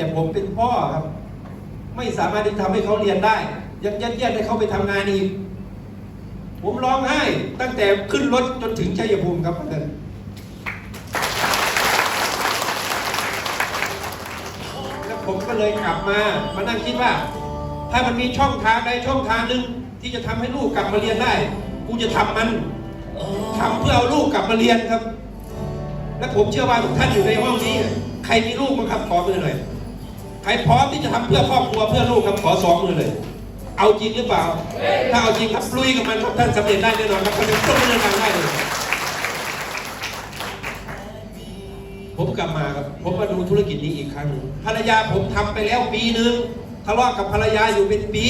แต่ผมเป็นพ่อครับ ไม่สามารถที่จะทำให้เขาเรียนได้ ยังยัดเยียดให้เขาไปทำงานอีก ผมร้องไห้ตั้งแต่ขึ้นรถจนถึงชัยภูมิครับวันนั้นแล้วผมก็เลยกลับมา มานั่งคิดว่า ถ้ามันมีช่องทางใดช่องทางหนึ่งที่จะทำให้ลูกกลับมาเรียนได้ กูจะทำมันทำเพื่อเอาลูกกลับมาเรียนครับ และผมเชื่อว่าทุกท่านอยู่ในห้องนี้ ใครมีลูกมั้งครับขอมือหน่อย รพร้อมที่จะทำเพื่อครอบครัวเพื่อลูกครับขอสองมือเลย เอาจริงหรือเปล่า ถ้าเอาจริงครับลุยกับมันครับท่านสำเร็จได้แน่นอนครับท่านต้องดำเนินการได้เลยผมกลับมาครับผมมาดูธุรกิจนี้อีกครั้งหนึ่งภรรยาผมทำไปแล้วปีหนึ่งทะเลาะกับภรรยาอยู่เป็นปี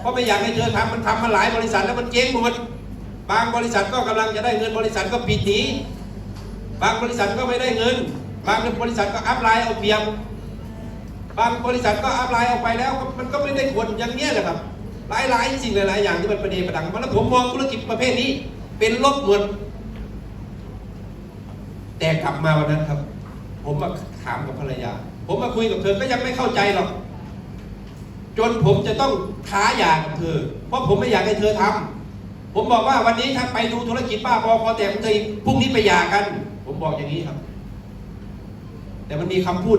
เพราะไม่อยากให้เธอทำมันทำมาหลายบริษัทแล้วมันเจ๊งหมดบางบริษัทก็กำลังจะได้เงินบริษัทก็ปิดหนีบางบริษัทก็ไม่ได้เงิน บางบริษัทก็อัพไลน์เอาเปรียบ บางบริษัทก็อัพไลน์ออกไปแล้ว มันก็ไม่ได้ผลอย่างเนี้ยแหละครับหลายๆสิ่งหลายๆอย่างที่มันประเดประดังมาแล้วผมมองธุรกิจประเภทนี้ เป็นลบหมดแต่กลับมาวันนั้นครับ ผมมาถามกับภรรยา ผมมาคุยกับเธอก็ยังไม่เข้าใจหรอก จนผมจะต้องท้าหย่ากับเธอ เพราะผมไม่อยากให้เธอทำผมบอกว่าวันนี้ถ้าไปดูธุรกิจป้าพอพอแต่ของเธอพรุ่งนี้ไปหย่ากัน ผมบอกอย่างนี้ครับ แต่มันมีคำพูด